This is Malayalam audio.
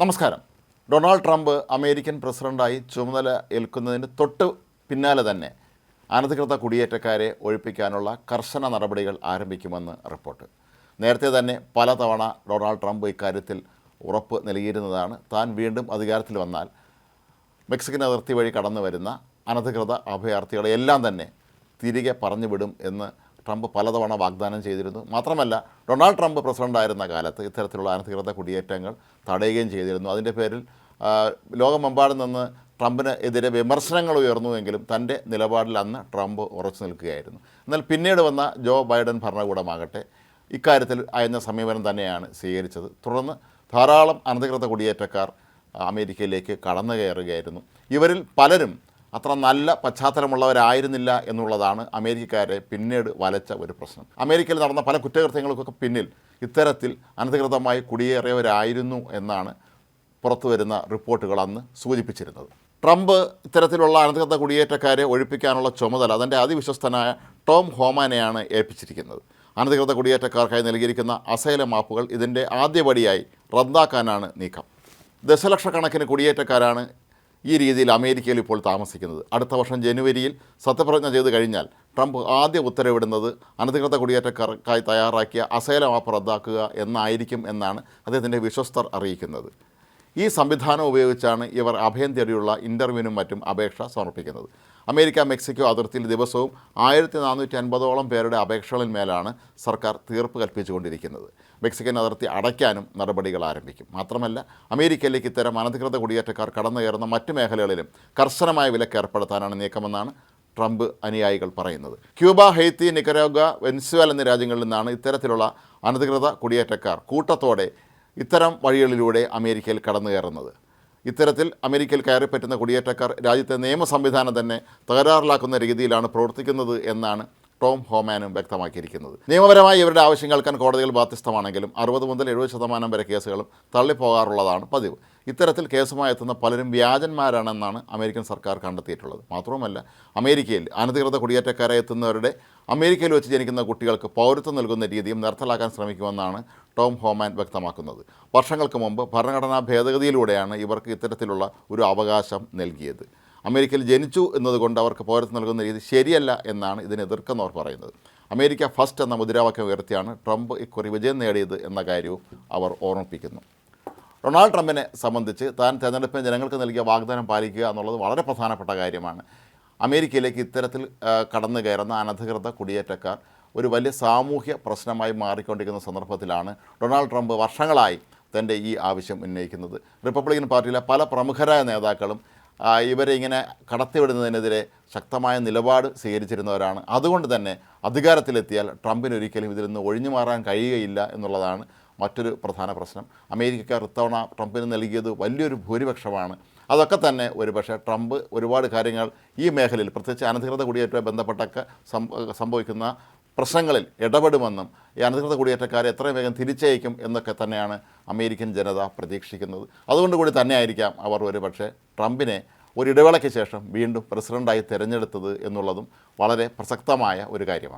നമസ്കാരം. ഡൊണാൾഡ് ട്രംപ് അമേരിക്കൻ പ്രസിഡന്റായി ചുമതല ഏൽക്കുന്നതിന് തൊട്ട് പിന്നാലെ തന്നെ അനധികൃത കുടിയേറ്റക്കാരെ ഒഴിപ്പിക്കാനുള്ള കർശന നടപടികൾ ആരംഭിക്കുമെന്ന് റിപ്പോർട്ട്. നേരത്തെ തന്നെ പലതവണ ഡൊണാൾഡ് ട്രംപ് ഇക്കാര്യത്തിൽ ഉറപ്പ് നൽകിയിരുന്നതാണ്. താൻ വീണ്ടും അധികാരത്തിൽ വന്നാൽ മെക്സിക്കൻ അതിർത്തി വഴി കടന്നു വരുന്ന അനധികൃത അഭയാർത്ഥികളെ എല്ലാം തന്നെ തിരികെ പറഞ്ഞുവിടും എന്ന് ട്രംപ് പലതവണ വാഗ്ദാനം ചെയ്തിരുന്നു. മാത്രമല്ല ഡൊണാൾഡ് ട്രംപ് പ്രസിഡന്റായിരുന്ന കാലത്ത് ഇത്തരത്തിലുള്ള അനധികൃത കുടിയേറ്റങ്ങൾ തടയുകയും ചെയ്തിരുന്നു. അതിന്റെ പേരിൽ ലോകമെമ്പാടും നിന്ന് ട്രംപിന് എതിരെ വിമർശനങ്ങൾ ഉയർന്നുവെങ്കിലും തന്റെ നിലപാടിൽ അന്ന് ട്രംപ് ഉറച്ചു നിൽക്കുകയായിരുന്നു. എന്നാൽ പിന്നീട് വന്ന ജോ ബൈഡൻ ഭരണകൂടമാകട്ടെ ഇക്കാര്യത്തിൽ അയഞ്ഞ സമീപനം തന്നെയാണ് സ്വീകരിച്ചത്. തുടർന്ന് ധാരാളം അനധികൃത കുടിയേറ്റക്കാർ അമേരിക്കയിലേക്ക് കടന്നു കയറുകയായിരുന്നു. ഇവരിൽ പലരും അത്ര നല്ല പശ്ചാത്തലമുള്ളവരായിരുന്നില്ല എന്നുള്ളതാണ് അമേരിക്കക്കാരെ പിന്നീട് വലച്ച ഒരു പ്രശ്നം. അമേരിക്കയിൽ നടന്ന പല കുറ്റകൃത്യങ്ങൾക്കൊക്കെ പിന്നിൽ ഇത്തരത്തിൽ അനധികൃതമായി കുടിയേറിയവരായിരുന്നു എന്നാണ് പുറത്തു വരുന്ന റിപ്പോർട്ടുകൾ അന്ന് സൂചിപ്പിച്ചിരുന്നത്. ട്രംപ് ഇത്തരത്തിലുള്ള അനധികൃത കുടിയേറ്റക്കാരെ ഒഴിപ്പിക്കാനുള്ള ചുമതല അതിന്റെ അതിവിശ്വസ്തനായ ടോം ഹോമാനെയാണ് ഏൽപ്പിച്ചിരിക്കുന്നത്. അനധികൃത കുടിയേറ്റക്കാർക്കായി നൽകിയിരിക്കുന്ന അസൈല മാപ്പുകൾ ഇതിന്റെ ആദ്യപടിയായി റദ്ദാക്കാനാണ് നീക്കം. ദശലക്ഷക്കണക്കിന് കുടിയേറ്റക്കാരാണ് ഈ രീതിയിൽ അമേരിക്കയിൽ ഇപ്പോൾ താമസിക്കുന്നത്. അടുത്ത വർഷം ജനുവരിയിൽ സത്യപ്രതിജ്ഞ ചെയ്തു കഴിഞ്ഞാൽ ട്രംപ് ആദ്യ ഉത്തരവിടുന്നത് അനധികൃത കുടിയേറ്റക്കാർക്കായി തയ്യാറാക്കിയ അസൈല മാപ്പ് റദ്ദാക്കുക എന്നായിരിക്കും എന്നാണ് അദ്ദേഹത്തിന്റെ വിശ്വസ്തർ അറിയിക്കുന്നത്. ഈ സംവിധാനം ഉപയോഗിച്ചാണ് ഇവർ അഭയം തേടിയുള്ള ഇന്റർവ്യൂവിനും മറ്റും അപേക്ഷ സമർപ്പിക്കുന്നത്. അമേരിക്ക മെക്സിക്കോ അതിർത്തിയിൽ ദിവസവും ആയിരത്തി നാനൂറ്റി അൻപതോളം പേരുടെ അപേക്ഷകളിന്മേലാണ് സർക്കാർ തീർപ്പ് കൽപ്പിച്ചുകൊണ്ടിരിക്കുന്നത്. മെക്സിക്കൻ അതിർത്തി അടയ്ക്കാനും നടപടികൾ ആരംഭിക്കും. മാത്രമല്ല അമേരിക്കയിലേക്ക് ഇത്തരം അനധികൃത കുടിയേറ്റക്കാർ കടന്നു കയറുന്ന മറ്റ് മേഖലകളിലും കർശനമായ വിലക്ക് ഏർപ്പെടുത്താനാണ് നീക്കമെന്നാണ് ട്രംപ് അനുയായികൾ പറയുന്നത്. ക്യൂബ ഹെയ്ത്തി നിക്കരോഗ വെൻസുവൽ എന്നീ രാജ്യങ്ങളിൽ നിന്നാണ് ഇത്തരത്തിലുള്ള അനധികൃത കുടിയേറ്റക്കാർ കൂട്ടത്തോടെ ഇത്തരം വഴികളിലൂടെ അമേരിക്കയിൽ കടന്നു കയറുന്നത് ഇത്തരത്തിൽ അമേരിക്കയിൽ കയറിപ്പറ്റുന്ന കുടിയേറ്റക്കാർ രാജ്യത്തെ നിയമ സംവിധാനം തന്നെ തകരാറിലാക്കുന്ന രീതിയിലാണ് പ്രവർത്തിക്കുന്നത് എന്നാണ് ടോം ഹോമാനും വ്യക്തമാക്കിയിരിക്കുന്നത്. നിയമപരമായി ഇവരുടെ ആവശ്യം കേൾക്കാൻ കോടതികൾ ബാധ്യസ്ഥമാണെങ്കിലും അറുപത് മുതൽ എഴുപത് ശതമാനം വരെ കേസുകളും തള്ളിപ്പോകാറുള്ളതാണ് പതിവ്. ഇത്തരത്തിൽ കേസുമായി എത്തുന്ന പലരും വ്യാജന്മാരാണെന്നാണ് അമേരിക്കൻ സർക്കാർ കണ്ടെത്തിയിട്ടുള്ളത്. മാത്രവുമല്ല അമേരിക്കയിൽ അനധികൃത കുടിയേറ്റക്കാരെ എത്തുന്നവരുടെ അമേരിക്കയിൽ വെച്ച് ജനിക്കുന്ന കുട്ടികൾക്ക് പൗരത്വം നൽകുന്ന രീതിയും നിർത്തലാക്കാൻ ശ്രമിക്കുമെന്നാണ് ടോം ഹോമാൻ വ്യക്തമാക്കുന്നത്. വർഷങ്ങൾക്ക് മുമ്പ് ഭരണഘടനാ ഭേദഗതിയിലൂടെയാണ് ഇവർക്ക് ഇത്തരത്തിലുള്ള ഒരു അവകാശം നൽകിയത്. അമേരിക്കയിൽ ജനിച്ചു എന്നതുകൊണ്ട് അവർക്ക് പൗരത്വം നൽകുന്ന രീതി ശരിയല്ല എന്നാണ് ഇതിനെ എതിർക്കുന്നവർ പറയുന്നത്. അമേരിക്ക ഫസ്റ്റ് എന്ന മുദ്രാവാക്യം ഉയർത്തിയാണ് ട്രംപ് ഇക്കുറി വിജയം നേടിയത് എന്ന കാര്യവും അവർ ഓർമ്മിപ്പിക്കുന്നു. ഡൊണാൾഡ് ട്രംപിനെ സംബന്ധിച്ച് താൻ തെരഞ്ഞെടുപ്പിന് ജനങ്ങൾക്ക് നൽകിയ വാഗ്ദാനം പാലിക്കുക എന്നുള്ളത് വളരെ പ്രധാനപ്പെട്ട കാര്യമാണ്. അമേരിക്കയിലേക്ക് ഇത്തരത്തിൽ കടന്നു കയറുന്ന അനധികൃത കുടിയേറ്റക്കാർ ഒരു വലിയ സാമൂഹ്യ പ്രശ്നമായി മാറിക്കൊണ്ടിരിക്കുന്ന സന്ദർഭത്തിലാണ് ഡൊണാൾഡ് ട്രംപ് വർഷങ്ങളായി തന്റെ ഈ ആവശ്യം ഉന്നയിക്കുന്നത്. റിപ്പബ്ലിക്കൻ പാർട്ടിയിലെ പല പ്രമുഖരായ നേതാക്കളും ഇവരെ ഇങ്ങനെ കടത്തിവിടുന്നതിനെതിരെ ശക്തമായ നിലപാട് സ്വീകരിച്ചിരുന്നവരാണ്. അതുകൊണ്ട് തന്നെ അധികാരത്തിലെത്തിയാൽ ട്രംപിന് ഒരിക്കലും ഇതിൽ നിന്ന് ഒഴിഞ്ഞു മാറാൻ കഴിയുകയില്ല എന്നുള്ളതാണ് മറ്റൊരു പ്രധാന പ്രശ്നം. അമേരിക്കക്കാർ ഇത്തവണ ട്രംപിന് നൽകിയത് വലിയൊരു ഭൂരിപക്ഷമാണ്. അതൊക്കെ തന്നെ ഒരുപക്ഷെ ട്രംപ് ഒരുപാട് കാര്യങ്ങൾ ഈ മേഖലയിൽ പ്രത്യേകിച്ച് അനധികൃത കുടിയേറ്റവുമായി ബന്ധപ്പെട്ടൊക്കെ സംഭ- സംഭവിക്കുന്ന പ്രശ്നങ്ങളിൽ ഇടപെടുമെന്നും ഈ അനധികൃത കുടിയേറ്റക്കാരെ എത്രയും വേഗം തിരിച്ചയക്കും എന്നൊക്കെ തന്നെയാണ് അമേരിക്കൻ ജനത പ്രതീക്ഷിക്കുന്നത്. അതുകൊണ്ട് കൂടി തന്നെയായിരിക്കാം അവർ ഒരുപക്ഷെ ട്രംപിനെ ഒരിടവേളയ്ക്ക് ശേഷം വീണ്ടും പ്രസിഡന്റായി തിരഞ്ഞെടുത്തത് എന്നുള്ളതും വളരെ പ്രസക്തമായ ഒരു കാര്യമാണ്.